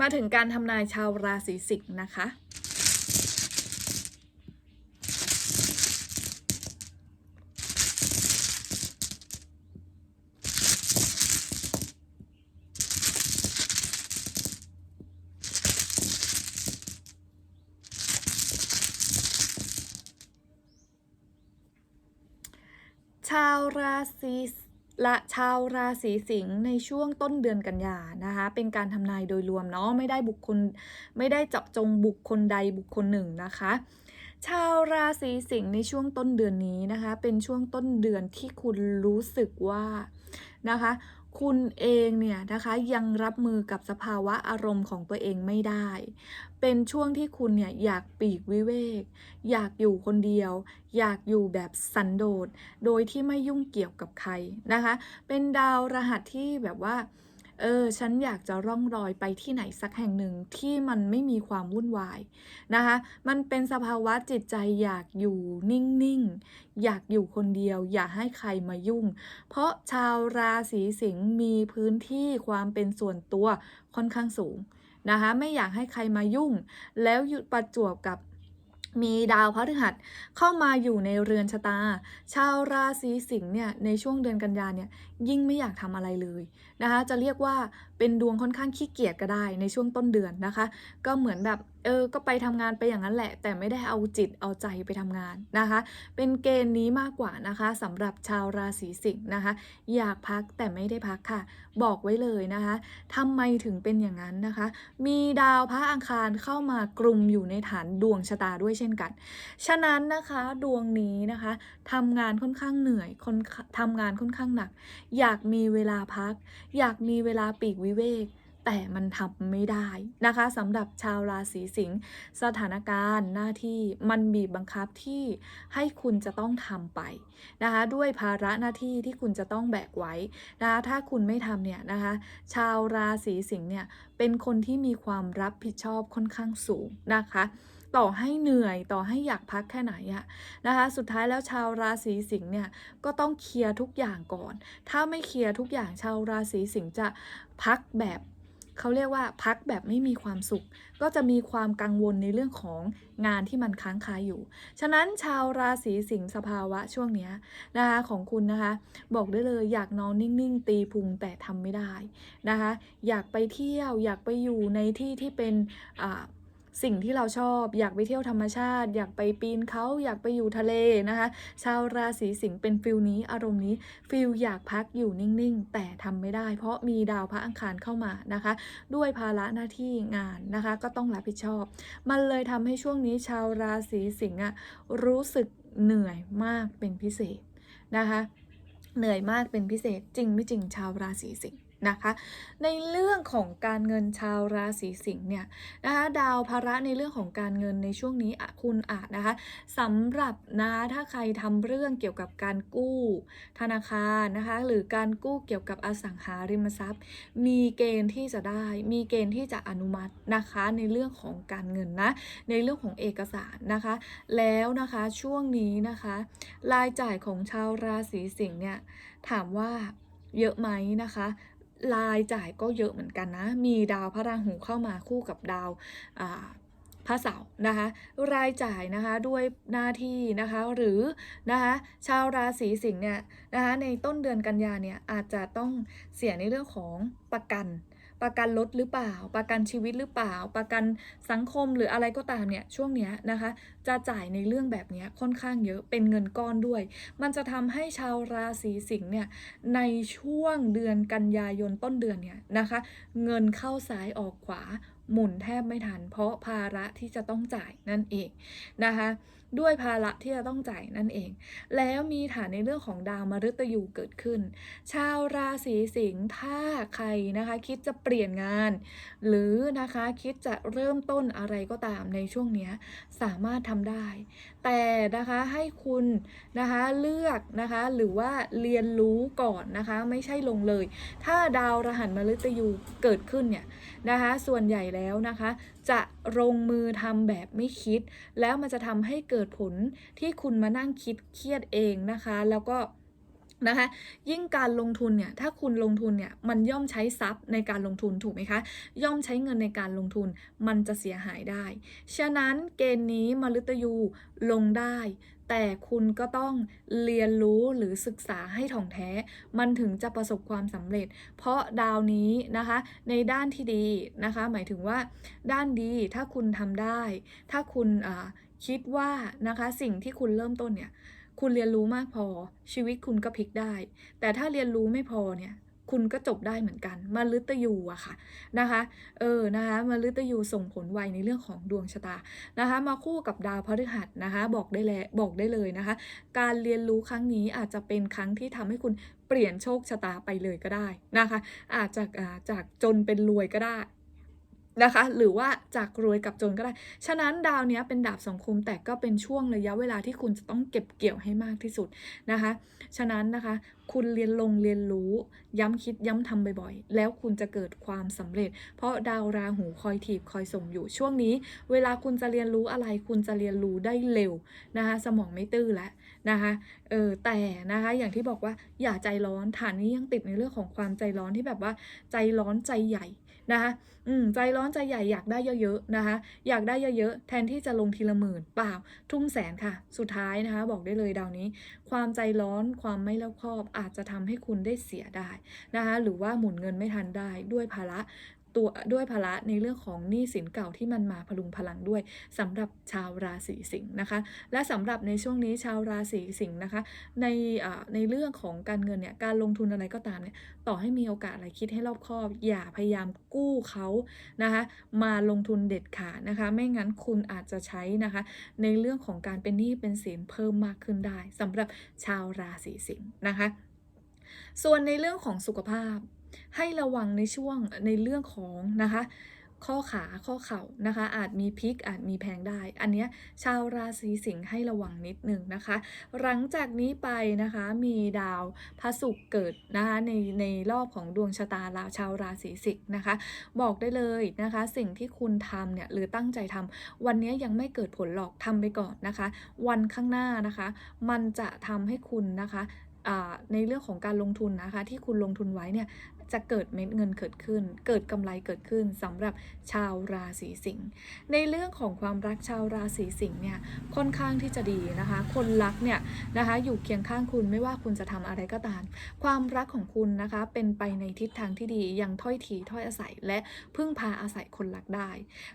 มาถึงการทำนายชาวราศีสิงห์นะคะ ชาวราศี ละชาวราศีสิงห์ในช่วงต้นเดือนกันยานะคะ เป็นการทำนายโดยรวมเนาะไม่ได้บุคคลไม่ได้เจาะจงบุคคลใดบุคคลหนึ่งนะคะ ชาวราศีสิงห์ในช่วงต้นเดือนนี้นะคะ เป็นช่วงต้นเดือนที่คุณรู้สึกว่านะคะ คุณเองเนี่ยนะคะยังรับมือกับสภาวะอารมณ์ของตัวเองไม่ได้ เป็นช่วงที่คุณเนี่ยอยากปีกวิเวก อยากอยู่คนเดียว อยากอยู่แบบสันโดษ โดยที่ไม่ยุ่งเกี่ยวกับใครนะคะ เป็นดาวรหัสที่แบบว่า เออ ฉันอยากจะร่องรอยไปที่ไหนสักแห่งหนึ่งที่มันไม่มีความวุ่นวายนะคะ มันเป็นสภาวะจิตใจอยากอยู่นิ่งๆ อยากอยู่คนเดียว อย่าให้ใครมายุ่ง เพราะชาวราศีสิงห์มีพื้นที่ความเป็นส่วนตัวค่อนข้างสูงนะคะ ไม่อยากให้ใครมายุ่ง แล้วหยุดประจวบกับ มีดาวพฤหัสเข้ามาอยู่ในเรือนชะตา ชาวราศีสิงห์เนี่ยในช่วงเดือนกันยาเนี่ยยิ่งไม่อยากทำอะไรเลยนะคะจะเรียกว่าเป็นดวงค่อนข้างขี้เกียจก็ได้ในช่วงต้นเดือนนะคะ ก็เหมือนแบบเออก็ไปทำงานไปอย่างนั้นแหละ แต่ไม่ได้เอาจิตเอาใจไปทำงานนะคะ เป็นเกณฑ์นี้มากกว่านะคะสำหรับชาวราศีสิงห์นะคะ อยากพักแต่ไม่ได้พักค่ะ บอกไว้เลยนะคะทำไมถึงเป็นอย่างนั้นนะคะ มีดาวพระอังคารเข้ามากลุ่มอยู่ในฐานดวงชะตาด้วยเช่นกัน ฉะนั้นนะคะดวงนี้นะคะทำงานค่อนข้างเหนื่อยคนทำงานค่อนข้างหนัก อยากมีเวลาพัก อยากมีเวลาปีกวิเวกแต่มันทำไม่ได้นะคะสำหรับชาวราศีสิงห์สถานการณ์หน้าที่มันบีบบังคับที่ให้คุณจะต้องทำไปนะคะด้วยภาระหน้าที่ที่คุณจะต้องแบกไว้นะคะถ้าคุณไม่ทำเนี่ยนะคะชาวราศีสิงห์เนี่ยเป็นคนที่มีความรับผิดชอบค่อนข้างสูงนะคะ ต่อให้เหนื่อยต่อให้อยากพักแค่ไหนอะนะคะสุดท้ายแล้วชาวราศีสิงห์เนี่ยก็ต้องเคลียร์ทุกอย่างก่อน ถ้าไม่เคลียร์ทุกอย่างชาวราศีสิงห์จะพักแบบเขาเรียกว่าพักแบบไม่มีความสุข ก็จะมีความกังวลในเรื่องของงานที่มันค้างคาอยู่ ฉะนั้นชาวราศีสิงห์สภาวะช่วงนี้นะคะของคุณนะคะ บอกได้เลยอยากนอนนิ่งๆ ตีพุงแต่ทำไม่ได้นะคะ อยากไปเที่ยวอยากไปอยู่ในที่ที่เป็นอ่า สิ่งที่เราชอบ อยากไปเที่ยวธรรมชาติ อยากไปปีนเขาอยากไปอยู่ทะเลนะคะ ชาวราศีสิงห์เป็นฟิลนี้อารมณ์นี้ฟิลอยากพักอยู่นิ่งๆ แต่ทำไม่ได้ เพราะมีดาวพระอังคารเข้ามานะคะ ด้วยภาระหน้าที่งานนะคะ ก็ต้องรับผิดชอบ มันเลยทำให้ช่วงนี้ชาวราศีสิงห์อะรู้สึกเหนื่อยมากเป็นพิเศษนะคะ เหนื่อยมากเป็นพิเศษจริงไม่จริงชาวราศีสิงห์ นะคะในเรื่องของการเงินชาวราศีสิงห์เนี่ยนะคะดาวภาระในเรื่องของการเงินในช่วงนี้คุณอาจนะคะสำหรับนะถ้าใครทำเรื่องเกี่ยวกับการกู้ ธนาคารนะคะหรือการกู้เกี่ยวกับอสังหาริมทรัพย์ มีเกณฑ์ที่จะได้ มีเกณฑ์ที่จะอนุมัตินะคะในเรื่องของการเงินนะในเรื่องของเอกสารนะคะ แล้วนะคะช่วงนี้นะคะรายจ่ายของชาวราศีสิงห์เนี่ยถามว่าเยอะไหมนะคะ รายจ่ายก็เยอะเหมือนกันนะ มีดาวพระราหูเข้ามาคู่กับดาวพระเสาร์นะคะ รายจ่ายนะคะด้วยหน้าที่นะคะหรือนะคะชาวราศีสิงห์เนี่ยนะคะในต้นเดือนกันยาเนี่ยอาจจะต้องเสียในเรื่องของประกัน ประกันรถหรือเปล่า ประกันชีวิตหรือเปล่า ประกันสังคมหรืออะไรก็ตามเนี่ยช่วงเนี้ยนะคะ จะจ่ายในเรื่องแบบนี้ค่อนข้างเยอะเป็นเงินก้อนด้วย มันจะทำให้ชาวราศีสิงห์เนี่ยในช่วงเดือนกันยายนต้นเดือนเนี่ยนะคะ เงินเข้าซ้ายออกขวาหมุนแทบไม่ทัน เพราะภาระที่จะต้องจ่ายนั่นเองนะคะ ด้วยภาระที่จะต้องจ่ายนั่นเอง แล้วมีฐานในเรื่องของดาวมฤตยูเกิดขึ้น ชาวราศีสิงห์ถ้าใครนะคะคิดจะเปลี่ยนงาน หรือนะคะคิดจะเริ่มต้นอะไรก็ตามในช่วงเนี้ยสามารถทำได้ แต่นะคะให้คุณนะคะเลือกนะคะหรือว่าเรียนรู้ก่อนนะคะไม่ใช่ลงเลย ถ้าดาวรหัสมฤตยูเกิดขึ้นเนี่ยนะคะส่วนใหญ่แล้วนะคะ จะลงมือทำแบบไม่คิด แล้วมันจะทำให้เกิดผลที่คุณมานั่งคิดเครียดเองนะคะ แล้วก็นะคะยิ่งการลงทุนเนี่ยถ้าคุณลงทุนเนี่ยมันย่อมใช้ทรัพย์ในการลงทุนถูกไหมคะ ย่อมใช้เงินในการลงทุนมันจะเสียหายได้ ฉะนั้นเกณฑ์นี้มฤตยูลงได้ แต่คุณก็ต้องเรียนรู้หรือศึกษาให้ถ่องแท้ มันถึงจะประสบความสำเร็จ เพราะดาวนี้นะคะในด้านที่ดีนะคะ หมายถึงว่าด้านดีถ้าคุณทำได้ ถ้าคุณ คิดว่านะคะสิ่งที่คุณเริ่มต้นเนี่ย คุณเรียนรู้มากพอ ชีวิตคุณก็พลิกได้ แต่ถ้าเรียนรู้ไม่พอเนี่ยคุณก็จบได้เหมือนกันมฤตยูอะค่ะนะคะ เออ นะคะมฤตยูส่งผลไวในเรื่องของดวงชะตานะคะ มาคู่กับดาวพฤหัสนะคะ บอกได้แล้วบอกได้เลยนะคะ การเรียนรู้ครั้งนี้อาจจะเป็นครั้งที่ทำให้คุณเปลี่ยนโชคชะตาไปเลยก็ได้นะคะ อาจจะจากจนเป็นรวยก็ได้ นะคะ หรือว่าจากรวยกับจนก็ได้ ฉะนั้นดาวเนี้ยเป็นดาบสองคมแต่ก็เป็นช่วงระยะเวลาที่คุณจะต้องเก็บเกี่ยวให้มากที่สุดนะคะ ฉะนั้นนะคะ คุณเรียนลงเรียนรู้ ย้ำคิดย้ำทำบ่อยๆ แล้วคุณจะเกิดความสำเร็จ เพราะดาวราหูคอยถีบคอยส่งอยู่ช่วงนี้ เวลาคุณจะเรียนรู้อะไร คุณจะเรียนรู้ได้เร็วนะคะสมองไม่ตื้อแล้วนะคะเออแต่นะคะอย่างที่บอกว่าอย่าใจร้อนฐานนี้ยังติดในเรื่องของความใจร้อนที่แบบว่าใจร้อนใจใหญ่ นะคะอืมใจร้อนใจใหญ่อยากได้เยอะๆนะคะ อยากได้เยอะๆแทนที่จะลงทีละหมื่นเปล่าทุ่มแสนค่ะ สุดท้ายนะคะ บอกได้เลยดาวนี้ ความใจร้อนความไม่รอบคอบอาจจะทำให้คุณได้เสียได้นะคะ หรือว่าหมุนเงินไม่ทันได้ด้วยภาระ ตัวด้วยภาระในเรื่องของหนี้สินเก่าที่มันมาพลุงพลังด้วยสำหรับชาวราศีสิงห์นะคะ และสำหรับในช่วงนี้ชาวราศีสิงห์นะคะ ในในเรื่องของการเงินเนี่ยการลงทุนอะไรก็ตามเนี่ยต่อให้มีโอกาสอะไรคิดให้รอบคอบ อย่าพยายามกู้เขานะคะ มาลงทุนเด็ดขาดนะคะ ไม่งั้นคุณอาจจะใช้นะคะ ในเรื่องของการเป็นหนี้เป็นสินเพิ่มมากขึ้นได้สำหรับชาวราศีสิงห์นะคะ ส่วนในเรื่องของสุขภาพ ให้ระวังในช่วงในเรื่องของนะคะ ข้อขาข้อเข่านะคะ อาจมีพลิกอาจมีแพงได้ อันเนี้ยชาวราศีสิงห์ให้ระวังนิดนึงนะคะ หลังจากนี้ไปนะคะมีดาวพระศุกร์เกิดนะคะในในรอบของดวงชะตาราชาวราศีสิงห์นะคะ บอกได้เลยนะคะ สิ่งที่คุณทำเนี่ยหรือตั้งใจทำวันนี้ยังไม่เกิดผลหรอกทำไปก่อนนะคะ วันข้างหน้านะคะ มันจะทำให้คุณนะคะในเรื่องของการลงทุนนะคะที่คุณลงทุนไว้เนี่ย จะเกิดเม็ดเงินเกิดขึ้น เกิดกำไรเกิดขึ้นสำหรับชาวราศีสิงห์ในเรื่องของความรักชาวราศีสิงห์เนี่ยค่อนข้างที่จะดีนะคะ คนรักเนี่ยนะคะอยู่เคียงข้างคุณไม่ว่าคุณจะทำอะไรก็ตาม ความรักของคุณนะคะเป็นไปในทิศทางที่ดียังถ้อยทีถ้อยอาศัยและพึ่งพาอาศัยคนรักได้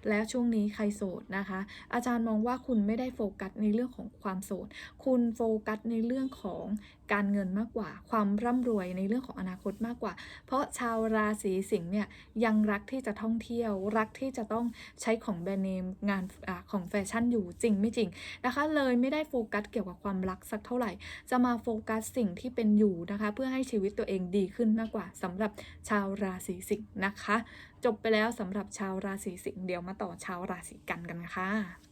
แล้วช่วงนี้ใครโสดนะคะ อาจารย์มองว่าคุณไม่ได้โฟกัสในเรื่องของความโสด คุณโฟกัสในเรื่องของการเงินมากกว่า ความร่ำรวยในเรื่องของอนาคตมากกว่า เพราะชาวราศีสิงห์เนี่ยยังรักที่จะท่องเที่ยว รักที่จะต้องใช้ของแบรนด์เนมงานอของแฟชั่นอยู่จริงไม่จริงนะคะ เลยไม่ได้โฟกัสเกี่ยวกับความรักสักเท่าไหร่ จะมาโฟกัสสิ่งที่เป็นอยู่นะคะ เพื่อให้ชีวิตตัวเองดีขึ้นมากกว่าสำหรับชาวราศีสิงห์นะคะ จบไปแล้วสำหรับชาวราศีสิงห์เดี๋ยวมาต่อชาวราศีกันกันค่ะ